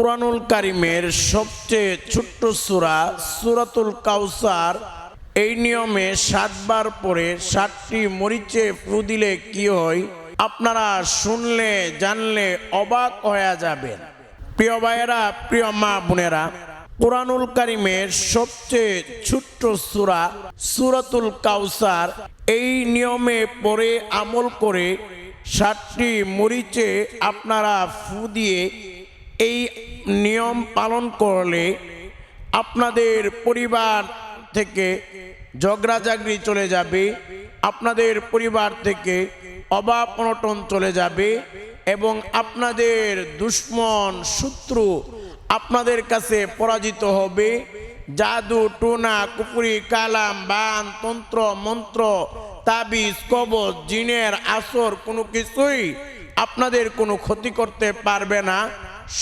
কোরআনুল কারিমের সবচেয়ে ছোট্ট সূরা, সূরাতুল কাউসার এই নিয়মে সাতবার পরে সাতটি মরিচে ফু দিলে কি হয়? আপনারা শুনলে, জানলে অবাক হয়ে যাবেন। প্রিয় ভাইয়েরা, প্রিয় মা বোনেরা, কোরআনুল কারিমের সবচেয়ে ছোট্ট সূরা, সূরাতুল কাউসার এই নিয়মে পরে আমল করে সাতটি মরিচে আপনারা ফু দিয়ে এই নিয়ম পালন করলে আপনাদের পরিবার থেকে ঝগড়াঝাগড়ি চলে যাবে, আপনাদের পরিবার থেকে অভাব অনটন চলে যাবে এবং আপনাদের দুশ্মন শত্রু আপনাদের কাছে পরাজিত হবে। জাদু, টোনা, কুপুরি, কালাম, বান, তন্ত্র, মন্ত্র, তাবিজ, কবজ, জিনের, আসর কোনো কিছুই আপনাদের কোনো ক্ষতি করতে পারবে না।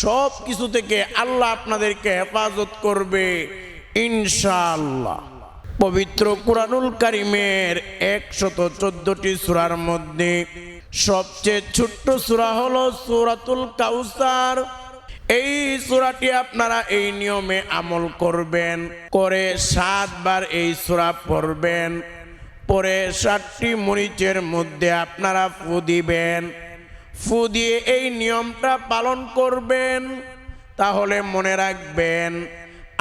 সব কিছু থেকে আল্লাহ আপনাদেরকে হেফাজত করবে, ইনশাআল্লাহ। পবিত্র কুরআনুল কারিমের একশত চোদ্দটি সূরার মধ্যে সবচেয়ে ছোট্ট সূরা হলো সূরাতুল কাউসার। এই সূরাটি আপনারা এই নিয়মে আমল করবেন, করে সাতবার এই সূরা পড়বেন, পরে ষাটটি মরিচের মধ্যে আপনারা ফু দিবেন। ফু দিয়ে এই নিয়মটা পালন করবেন, তাহলে মনে রাখবেন,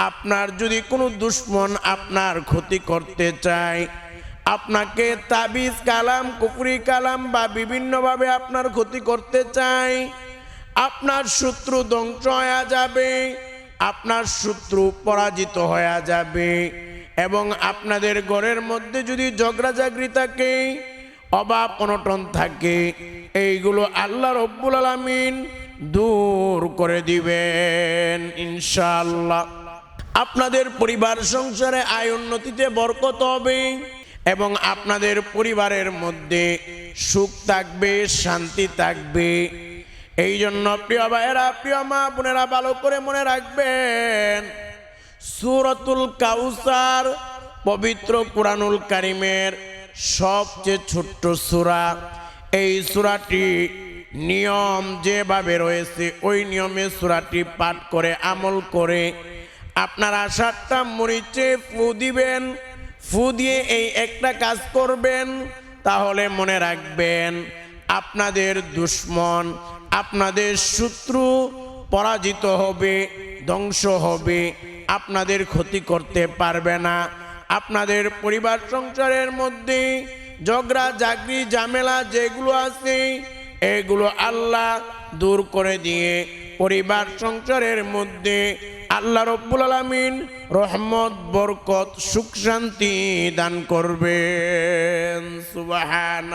আপনার যদি কোনো দুশ্মন আপনার ক্ষতি করতে চায়, আপনাকে তাবিজ কালাম, কুকুরি কালাম বা বিভিন্নভাবে আপনার ক্ষতি করতে চায়, আপনার শত্রু ধ্বংস হয়ে যাবে, আপনার শত্রু পরাজিত হয়ে যাবে এবং আপনাদের ঘরের মধ্যে যদি ঝগড়াঝাগড়ি থাকে অভাব অনটন থাকে। এইগুলো আল্লাহ রব্বুল আলমিন দূর করে দিবেন ইনশাল্লাহ আপনাদের পরিবার সংসারে আয় উন্নতিতে বরকত হবে এবং আপনাদের পরিবারের মধ্যে সুখ থাকবে, শান্তি থাকবে। এই জন্য প্রিয় ভাইয়েরা, প্রিয় মা বোনেরা, ভালো করে মনে রাখবেন, সুরতুল কাউসার পবিত্র কুরআনুল কারিমের সবচেয়ে ছোট্ট সূরা, এই সূরাটি নিয়ম যেভাবে রয়েছে, ওই নিয়মে সূরাটি পাঠ করে, আমল করে আপনারা সাতটা মরিচে ফু দিবেন, ফু দিয়ে এই একটা কাজ করবেন, তাহলে মনে রাখবেন আপনাদের দুশ্মন, আপনাদের শত্রু পরাজিত হবে, ধ্বংস হবে, আপনাদের ক্ষতি করতে পারবে না। আপনাদের পরিবার সংসারের মধ্যে ঝগড়া জাগরি ঝামেলা যেগুলো আছে, এগুলো আল্লাহ দূর করে দিয়ে পরিবার সংসারের মধ্যে আল্লাহ রব্বুল আলমিন রহমত, বরকত, সুখ, শান্তি দান করবেন। সুবাহান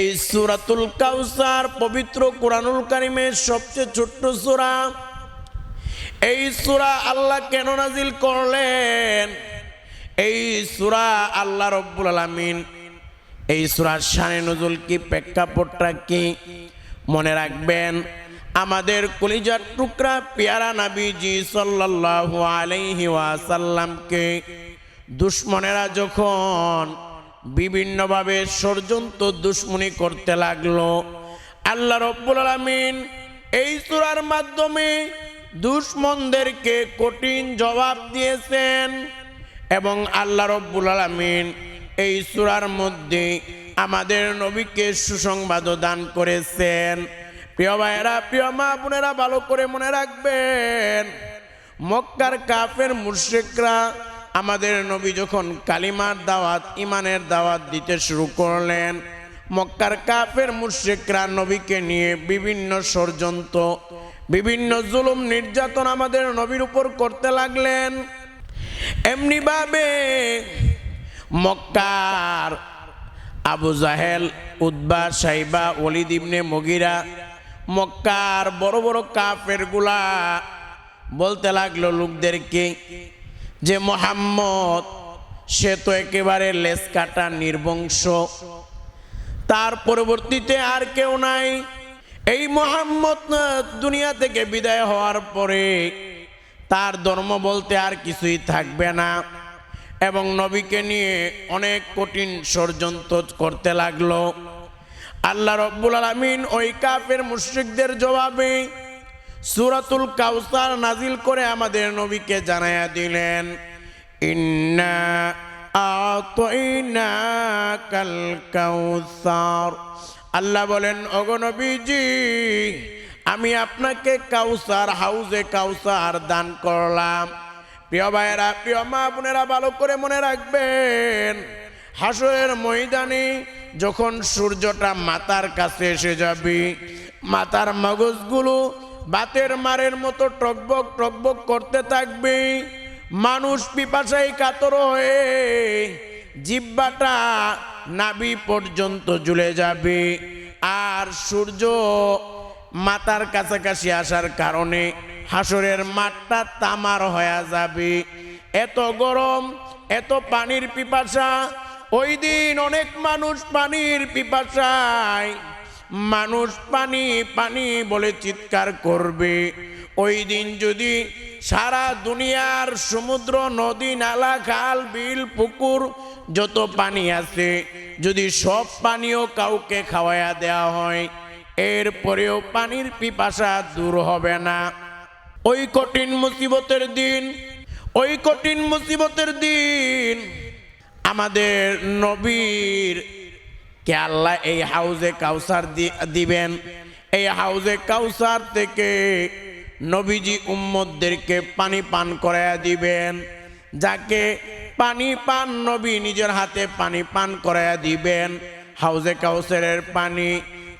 এই সুরাতুল কাউসার পবিত্র কোরআনুল কারিমের সবচেয়ে ছোট্ট সুরা। এই সুরা আল্লাহ কেন নাজিল করলেন? এই সুরা আল্লাহ রব্বুল আলামিন, এই সূরার শানে নজুল কি, প্রেক্ষাপটটা কি, মনে রাখবেন, আমাদের কলিজার টুকরা পেয়ারা নাবিজি সাল্লাল্লাহু আলাইহি ওয়াসাল্লামকে দুশ্মনেরা যখন বিভিন্নভাবে ষড়যন্ত্র দুশ্মনী করতে লাগল, আল্লাহ রব্বুল আলামিন এই সূরার মাধ্যমে দুশ্মনদেরকে কঠিন জবাব দিয়েছেন। এবং আল্লাহ রব্বুল আলামিন এই সুরার মধ্যে আমাদের নবীকে সুসংবাদ দান করেছেন। প্রিয় ভাইয়েরা, প্রিয় মা বোনেরা, ভালো করে মনে রাখবেন, মক্কার কাফের মুর্শিকরা আমাদের নবী যখন কালিমার দাওয়াত ইমানের দাওয়াত দিতে শুরু করলেন, মক্কার কাফের মুর্শিকরা নবীকে নিয়ে বিভিন্ন ষড়যন্ত্র, বিভিন্ন জুলুম নির্যাতন আমাদের নবীর উপর করতে লাগলেন। এমনিভাবে মক্কার আবু জাহেল উদ্বা সাইবা ইবনে মগিরা মক্কার বড় বড় কাফেরগুলা বলতে লাগল লোকদেরকে যে মোহাম্মদ, সে তো একেবারে লেস কাটা নির্বংশ। তার পরবর্তীতে আর কেউ নাই। এই মোহাম্মদ দুনিয়া থেকে বিদায় হওয়ার পরে তার ধর্ম বলতে আর কিছুই থাকবে না। এবং নবীকে নিয়ে অনেক কঠিন ষড়যন্ত্র করতে লাগল। আল্লাহ রব্বুল আলমিন ওই কাফের মুশ্রিকদের জবাবে সুরাতুল কাউসার নাজিল করে আমাদের নবীকে জানাইয়া দিলেন আল্লাহ বলেন অগনবীজি আমি আপনাকে কাউসার হাউজে কাউসার দান করলাম। প্রিয় ভাইয়েরা, প্রিয় মা বোনেরা, ভালো করে মনে রাখবেন, হাসরের ময়দানে যখন সূর্যটা মাতার কাছে এসে যাবে, মাতার মগজগুলো বাতের মারের মতো টকবক টকবক করতে থাকবে, মানুষ পিপাসায় কাতর হয়ে জিব্বাটা নাভি পর্যন্ত ঝুলে যাবে, আর সূর্য মাতার কাছাকাছি আসার কারণে হাসরের মাঠটা তামার হয়ে যাবে। এত গরম, এত পানির পিপাসা, ওই দিন অনেক মানুষ পানির পিপাসায়। মানুষ পানি পানি বলে চিৎকার করবে। ওই দিন যদি সারা দুনিয়ার সমুদ্র, নদী, নালা, খাল, বিল, পুকুর, যত পানি আছে, যদি সব পানিও কাউকে খাওয়াইয়া দেওয়া হয় এরপরেও পানির পিপাসা দূর হবে না। ওই কঠিন মুসিবতের দিন, ওই কঠিন মুসিবতের দিন আমাদের নবীর কে আল্লাহ এই হাউজে কাউসার দিবেন। এই হাউজে কাউসার থেকে নবীজি উম্মদদেরকে পানি পান করাইয়া দিবেন। যাকে পানি পান নবী নিজের হাতে পানি পান করাইয়া দিবেন। হাউজে কাউসারের পানি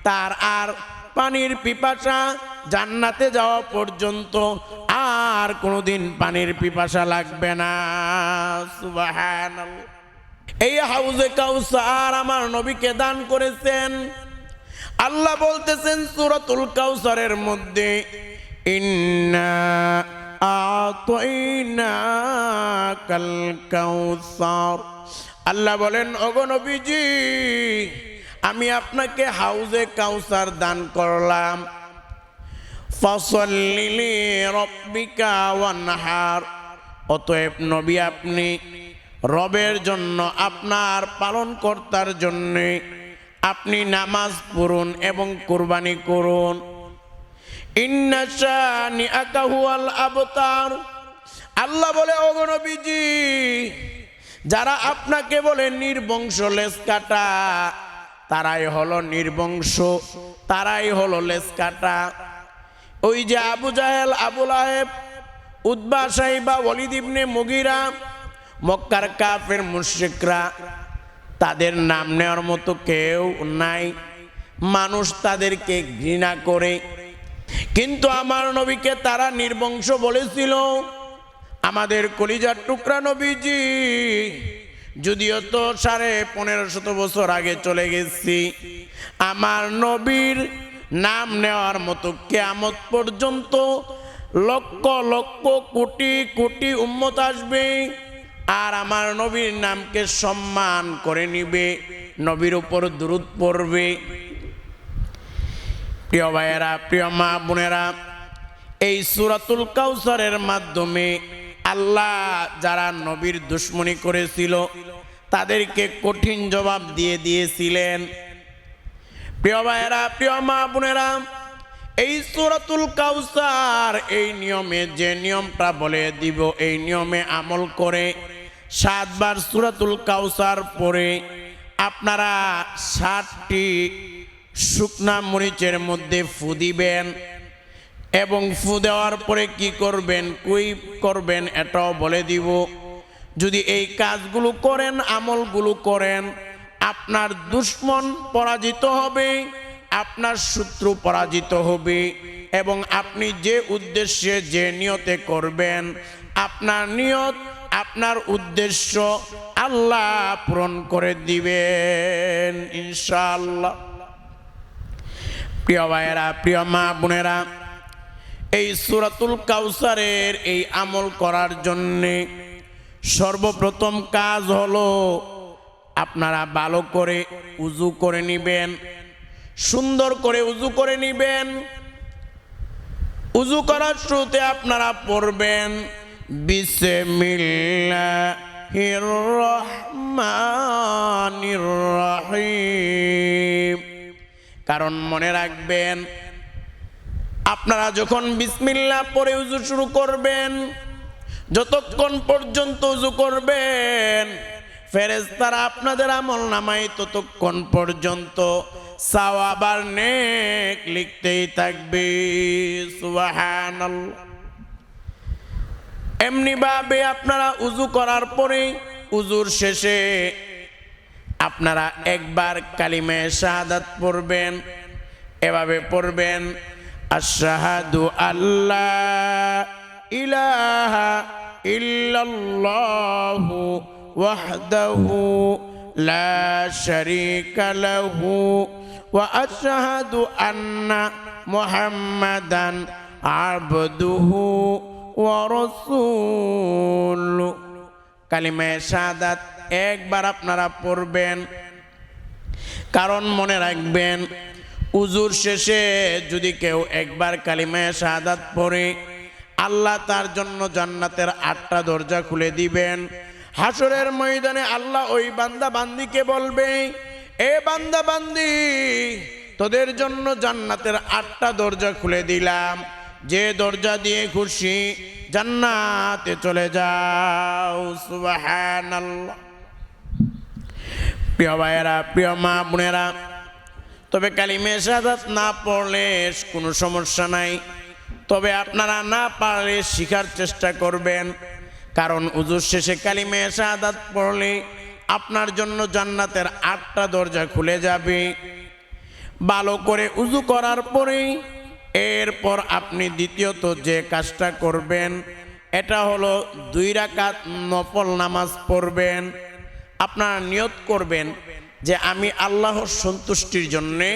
তার আর পানির পিপাসা জান্নাতে যাওয়া পর্যন্ত আর কোনোদিন পানির পিপাসা লাগবে না। এই হাউজে কাউসার আমার নবীকে দান করেছেন। আল্লাহ বলতেছেন সূরাতুল কাউসারের মধ্যে আল্লাহ বলেন, ওগো নবীজি আমি আপনাকে হাউজে কাউসার দান করলাম। ফসল্লিলি রব্বিকা ওয়ানহার অতএব নবী আপনি রবের জন্য, আপনার পালনকর্তার জন্যে আপনি নামাজ পড়ুন এবং কোরবানি করুন। আল্লাহ বলে অগণবীজি যারা আপনাকে বলে নির্বংশ লেস কাটা তারাই হলো নির্বংশ, তারাই হলো লেস কাটা। ওই যে আবু জাহেল আবুল আহেব উদ্বা সাহিবা ওলিদ ইবনে মুগিরা, মক্কার কাফের মুশরিকরা, তাদের নাম নেওয়ার মতো কেউ নাই। মানুষ তাদেরকে ঘৃণা করে। কিন্তু আমার নবীকে তারা নির্বংশ বলেছিল। আমাদের কলিজার টুকরা নবীজি যদিও তো সাড়ে পনেরো শত বছর আগে চলে গেছি, আমার নবীর নাম নেওয়ার মতো কেয়ামত পর্যন্ত লক্ষ লক্ষ কোটি কোটি উম্মত আসবে আর আমার নবীর নামকে সম্মান করে নিবে, নবীর উপর দূরত পড়বে। প্রিয় ভাইয়েরা, প্রিয় মা বোনেরা, এই সুরাতুল কাউসারের মাধ্যমে আল্লাহ যারা নবীর দুশ্মনী করেছিল, তাদেরকে কঠিন জবাব দিয়ে দিয়েছিলেন। প্রিয় ভাইয়েরা, প্রিয় মা বোনেরা, এই সুরাতুল কাউসার, এই নিয়মে যে নিয়মটা বলে দিব, এই নিয়মে আমল করে সাতবার সুরাতুল কাউসার পরে আপনারা ষাটটি শুকনা মরিচের মধ্যে ফু দিবেন। এবং ফু দেওয়ার পরে কি করবেন, কুই করবেন, এটাও বলে দিব। যদি এই কাজগুলো করেন, আমলগুলো করেন, আপনার দুশ্মন পরাজিত হবে, আপনার শত্রু পরাজিত হবে এবং আপনি যে উদ্দেশ্যে, যে নিয়তে করবেন, আপনার নিয়ত, আপনার উদ্দেশ্য আল্লাহ পূরণ করে দিবেন, ইনশাআল্লাহ। প্রিয় ভাইয়েরা, প্রিয় মা বোনেরা এই সুরাতুল কাউসারের এই আমল করার জন্যে সর্বপ্রথম কাজ হলো আপনারা ভালো করে উজু করে নিবেন, সুন্দর করে উজু করে নিবেন। উজু করার শুরুতে আপনারা পড়বেন রহিম। কারণ মনে রাখবেন আপনারা যখন বিসমিল্লা পরে উজু শুরু করবেন, যতক্ষণ পর্যন্ত উজু করবেন, ফেরেশতারা আপনাদের আমল নামাই ততক্ষণ পর্যন্ত সাওয়াবার নেক লিখতেই থাকবে। সুবহানাল্লাহ। এমনি ভাবে আপনারা উজু করার পরে উজুর শেষে আপনারা একবার কালিমে শাহাদাত পড়বেন, এভাবে পড়বেন আশাহাদু আল্লাহ ইলাহা ইল্লাল্লাহু ওয়াহদাহু লা শারীকা লাহু ওয়া আশহাদু আন্না মুহাম্মাদান আবদুহু ওয়া রাসূলুহু কালিমে শাহাদাত একবার আপনারা পড়বেন, কারণ মনে রাখবেন উজুর শেষে যদি কেউ একবার কালিমে শাহাদাত পড়ে, আল্লাহ তার জন্য জান্নাতের আটটা দরজা খুলে দিবেন। হাসরের ময়দানে আল্লাহ ওই বান্দা বান্দিকে বলবে, এ বান্দা বান্দি, তোদের জন্য জান্নাতের আটটা দরজা খুলে দিলাম। যে দরজা দিয়ে খুশি, জান্নাতে চলে যাও। সুবহানাল্লাহ। প্রিয় ভাইয়েরা, প্রিয় মা বোনেরা তবে কালিমে শাহাদাত না পড়লে কোনো সমস্যা নাই। তবে আপনারা না পারলে শিখার চেষ্টা করবেন। কারণ উজুর শেষে কালিমে শাহাদাত পড়লে আপনার জন্য জান্নাতের আটটা দরজা খুলে যাবে। ভালো করে উজু করার পরেই এরপর আপনি দ্বিতীয়ত যে কাজটা করবেন, এটা হলো দুই রাকাত নফল নামাজ পড়বেন। আপনারা নিয়ত করবেন যে আমি আল্লাহর সন্তুষ্টির জন্যে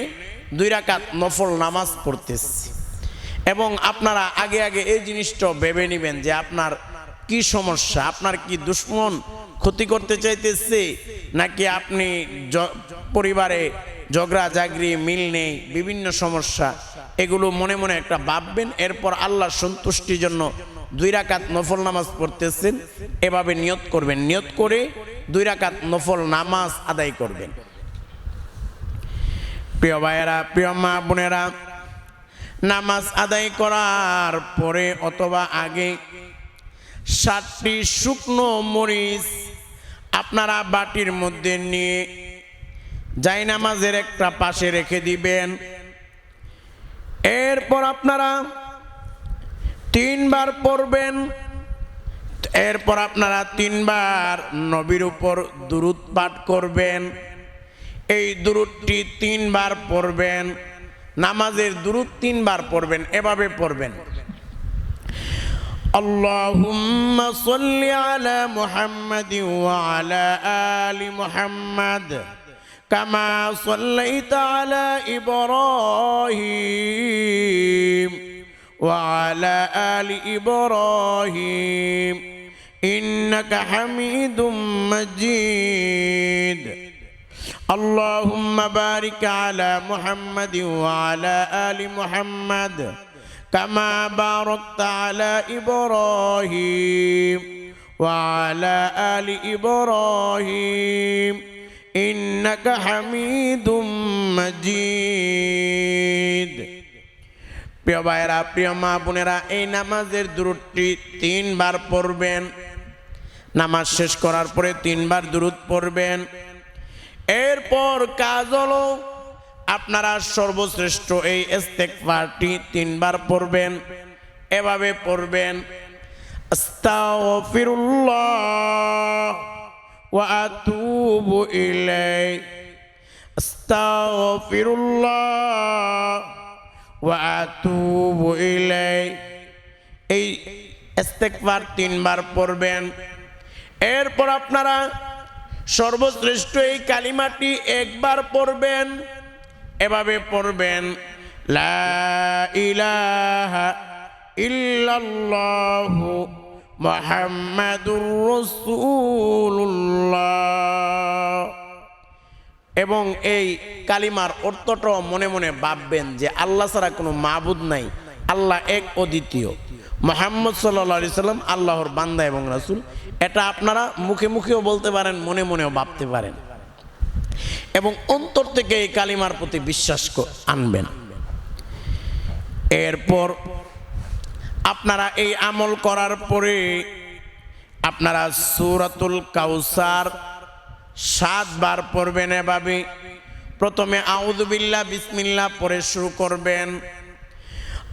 দুই রাকাত নফল নামাজ পড়তেছি। এবং আপনারা আগে আগে এই জিনিসটা ভেবে নেবেন যে আপনার কি সমস্যা, আপনার কি দুশ্মন ক্ষতি করতে চাইতেছে, নাকি আপনি পরিবারে ঝগড়া জাগরি মিল নেই, বিভিন্ন সমস্যা, এগুলো মনে মনে একটা ভাববেন, এরপর আল্লাহর সন্তুষ্টির জন্য দুই রাকাত নফল নামাজ পড়তেছেন, এভাবে নিয়ত করবেন। নিয়ত করে দুই রাকাত নফল নামাজ আদায় করবেন। প্রিয় ভাইয়েরা, প্রিয় মা বোনেরা, নামাজ আদায় করার পরে অথবা আগে সাতটি শুকনো মরিচ আপনারা বাটির মধ্যে নিয়ে যাই নামাজের একটা পাশে রেখে দিবেন। এরপর আপনারা তিনবার পড়বেন। এরপর আপনারা তিনবার নবীর উপর দুরুদ পাঠ করবেন এই দুরুদটি তিনবার পড়বেন নামাজের দুরুদ তিনবার পড়বেন এভাবে পড়বেন اللهم صل على محمد وعلى آل محمد كما صليت على إبراهيم وعلى آل إبراهيم إنك حميد مجيد اللهم بارك على محمد وعلى آل محمد كما باركت على إبراهيم وعلى آل إبراهيم إنك حميد مجيد প্রিয় ভাইয়েরা প্রিয় মা বোনেরা এই নামাজের দূরটি তিনবার পড়বেন নামাজ শেষ করার পরে তিনবার দূরত পড়বেন। এরপর কাজ হলো আপনারা সর্বশ্রেষ্ঠ এই ইস্তেগফারটি তিনবার পড়বেন, এভাবে পড়বেন ওয়া এই তিনবার পড়বেন এরপর আপনারা সর্বশ্রেষ্ঠ এই কালিমাটি একবার পড়বেন, এভাবে পড়বেন, লা ইলাহা এবং এই কালিমার অর্থটাও মনে মনে ভাববেন যে আল্লাহ ছাড়া কোনো মাবুদ নাই। আল্লাহ এক অদ্বিতীয় মোহাম্মদ সাল্লা সাল্লাম আল্লাহর বান্দা এবং রাসুল। এটা আপনারা মুখে মুখেও বলতে পারেন, মনে মনেও ভাবতে পারেন। এবং অন্তর থেকে এই কালিমার প্রতি বিশ্বাস আনবেন। এরপর আপনারা এই আমল করার পরে আপনারা সুরাতুল কাউসার সাতবার পড়বেন এভাবে। প্রথমে আউদুবিল্লা বিসমিল্লা পরে শুরু করবেন।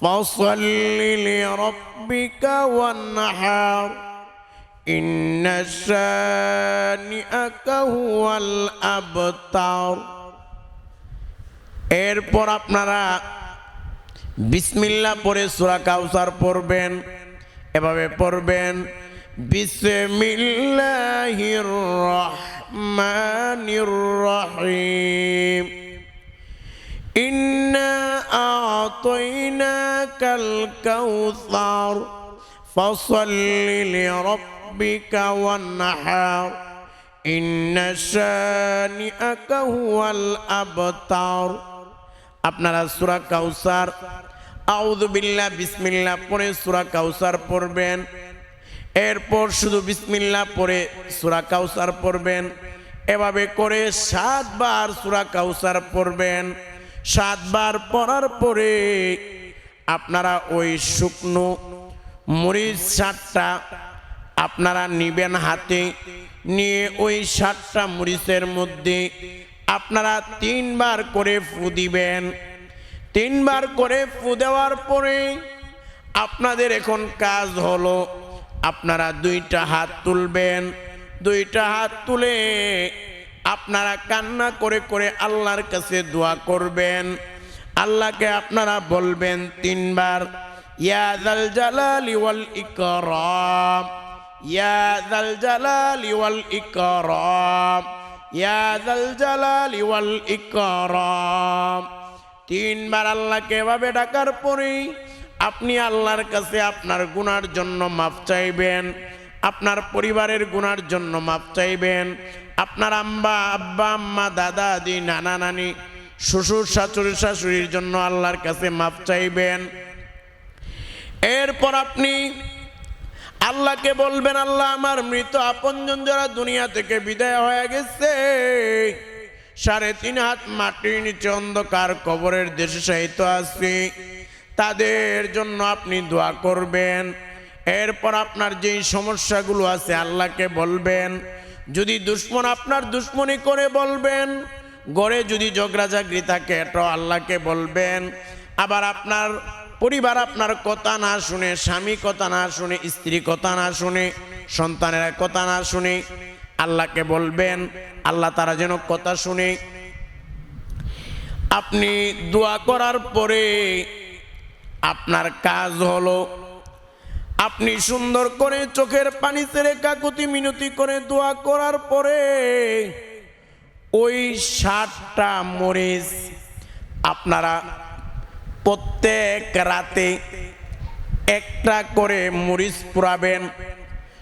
فصل لربك وانحر إن شانئك هو الأبتر এরপর আপনারা বিসমিল্লা পরে সুরা কাউসার পড়বেন এভাবে পড়বেন বিসমিল্লাহির রহমানির রহিম الكوثر فصل لربك وانحر إن شانئك هو الأبتر আপনারা সুরা কাউসার আউদুবিল্লা বিসমিল্লা পরে সুরা কাউসার পড়বেন এরপর শুধু বিসমিল্লা পরে সুরা কাউসার পড়বেন এভাবে করে সাতবার সুরা কাউসার পড়বেন সাতবার পড়ার পরে আপনারা ওই শুকনো মরিচ সাতটা আপনারা নিবেন হাতে, নিয়ে ওই সাতটা মরিচের মধ্যে আপনারা তিনবার করে ফু দিবেন। তিনবার করে ফু দেওয়ার পরে আপনাদের এখন কাজ হলো আপনারা দুইটা হাত তুলবেন। দুইটা হাত তুলে আপনারা কান্না করে করে আল্লাহর কাছে দোয়া করবেন। আল্লাহকে আপনারা বলবেন তিনবার ইয়াদাল জালালি ওয়াল ইকরাম ইয়াদাল জালালি ওয়াল ইকরাম ইয়াদাল জালালি ওয়াল ইকরাম। তিনবার আল্লাহকে এভাবে ডাকার পরেই আপনি আল্লাহর কাছে আপনার গুনার জন্য মাপ চাইবেন, আপনার পরিবারের গুনার জন্য মাপ চাইবেন, আপনার আম্বা আব্বা, আম্মা, দাদা দাদি নানা, নানি শ্বশুর শাশুড়ি শাশুড়ির জন্য আল্লাহর কাছে মাপ চাইবেন। এরপর আপনি আল্লাহকে বলবেন, আল্লাহ, আমার মৃত আপনজন যারা দুনিয়া থেকে বিদায় হয়ে গেছে, সাড়ে তিন হাত মাটির নিচে অন্ধকার কবরের দেশে সাহিত্য আছে। তাদের জন্য আপনি দোয়া করবেন। এরপর আপনার যেই সমস্যাগুলো আছে, আল্লাহকে বলবেন। যদি দুশ্মন আপনার দুশ্মনী করে বলবেন গড়ে যদি ঝগড়াঝাগড়ি থাকে এটাও আল্লাহকে বলবেন। আবার আপনার পরিবার আপনার কথা না শুনে, স্বামী কথা না শুনে, স্ত্রী কথা না শুনে, সন্তানেরা কথা না শুনে, আল্লাহকে বলবেন, আল্লাহ তারা যেন কথা শুনে। আপনি দোয়া করার পরে আপনার কাজ হলো, আপনি সুন্দর করে চোখের পানি ছেড়ে কাকুতি মিনতি করে দোয়া করার পরে ওই ষাটটা মরিচ আপনারা প্রত্যেক রাতে একটা করে মরিচ পুরাবেন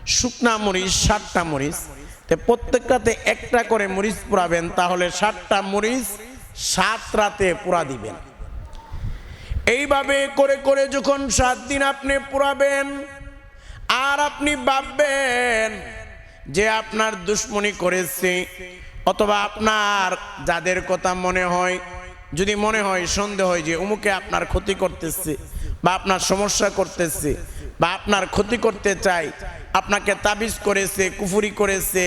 শুকনা মরিচ ষাটটা মরিচ। তো প্রত্যেক রাতে একটা করে মরিচ পুরাবেন তাহলে ষাটটা মরিচ সাত রাতে পুরা দিবেন। এইভাবে করে করে যখন সাত দিন আপনি পুরাবেন আর আপনি ভাববেন যে আপনার দুশ্মনী করেছে অথবা আপনার যাদের কথা মনে হয়, যদি মনে হয়, সন্দেহ হয় যে অমুকে আপনার ক্ষতি করতেছে বা আপনার সমস্যা করতেছে বা আপনার ক্ষতি করতে চাই আপনাকে তাবিজ করেছে, কুফুরি করেছে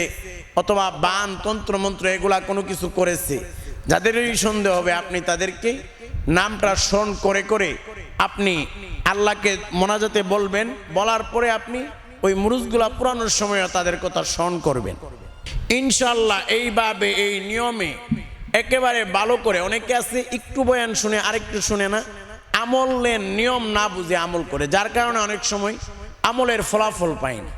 অথবা বান, তন্ত্রমন্ত্র এগুলা কোনো কিছু করেছে, যাদেরই সন্দেহ হবে আপনি তাদেরকে নামটা স্মরণ করে করে আপনি আল্লাহকে মোনাজাতে বলবেন, বলার পরে আপনি ওই মুরুজগুলা পুরানোর সময় তাদের কথা স্মরণ করবেন। ইনশাল্লাহ এইভাবে এই নিয়মে একেবারে ভালো করে, অনেকে আছে একটু বয়ান শুনে, আরেকটু শুনে না, আমলের নিয়ম না বুঝে আমল করে, যার কারণে অনেক সময় আমলের ফলাফল পায় না।